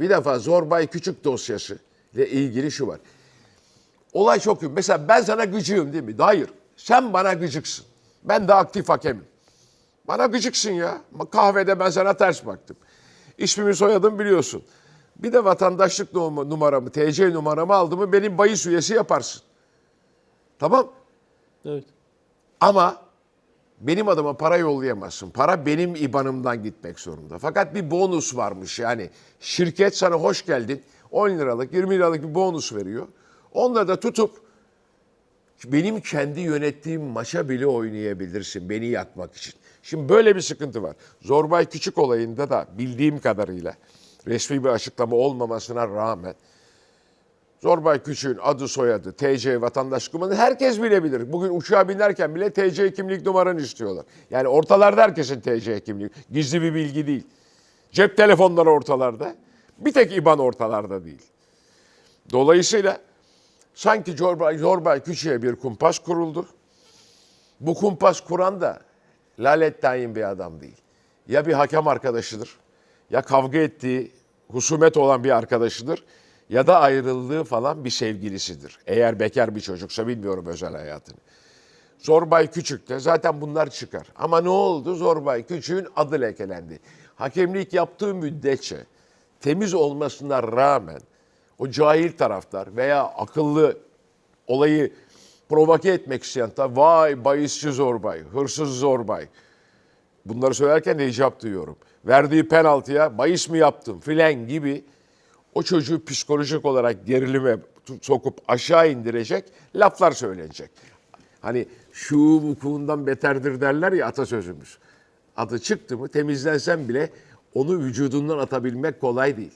Bir defa Zorbay Küçük dosyası ile ilgili şu var. Olay çok büyük. Mesela ben sana gıcığım değil mi? Hayır. Sen bana gıcıksın. Ben de aktif hakemim. Bana gıcıksın ya. Kahvede ben sana ters baktım. İsmimi soyadım biliyorsun. Bir de vatandaşlık num- numaramı, TC numaramı aldı mı benim bahis üyesi yaparsın. Tamam. Evet. Ama benim adıma para yollayamazsın. Para benim IBAN'ımdan gitmek zorunda. Fakat bir bonus varmış yani. Şirket sana hoş geldin 10 liralık 20 liralık bir bonus veriyor. Onları da tutup benim kendi yönettiğim maça bile oynayabilirsin beni yakmak için. Şimdi böyle bir sıkıntı var. Zorbay Küçük olayında da bildiğim kadarıyla resmi bir açıklama olmamasına rağmen Zorbay Küçük'ün adı soyadı, TC vatandaşlık numarası herkes bilebilir. Bugün uçağa binerken bile TC kimlik numaranı istiyorlar. Yani ortalarda herkesin TC kimliği. Gizli bir bilgi değil. Cep telefonları ortalarda. Bir tek İBAN ortalarda değil. Dolayısıyla sanki Zorbay, Zorbay Küçük'e bir kumpas kuruldu. Bu kumpas kuran da lalet tayin bir adam değil. Ya bir hakem arkadaşıdır, ya kavga ettiği, husumet olan bir arkadaşıdır ya da ayrıldığı falan bir sevgilisidir. Eğer bekar bir çocuksa bilmiyorum özel hayatını. Zorbay Küçük de zaten bunlar çıkar. Ama ne oldu? Zorbay Küçük'ün adı lekelendi. Hakemlik yaptığı müddetçe temiz olmasına rağmen o cahil taraftar veya akıllı olayı provoke etmek isteyen taraf, vay bahisçi Zorbay, hırsız Zorbay. Bunları söylerken de icap duyuyorum. Verdiği penaltıya bahis mi yaptım filan gibi o çocuğu psikolojik olarak gerilime sokup aşağı indirecek laflar söylenecek. Hani şu vukuundan beterdir derler ya atasözümüz. Adı çıktı mı temizlensen bile onu vücudundan atabilmek kolay değil.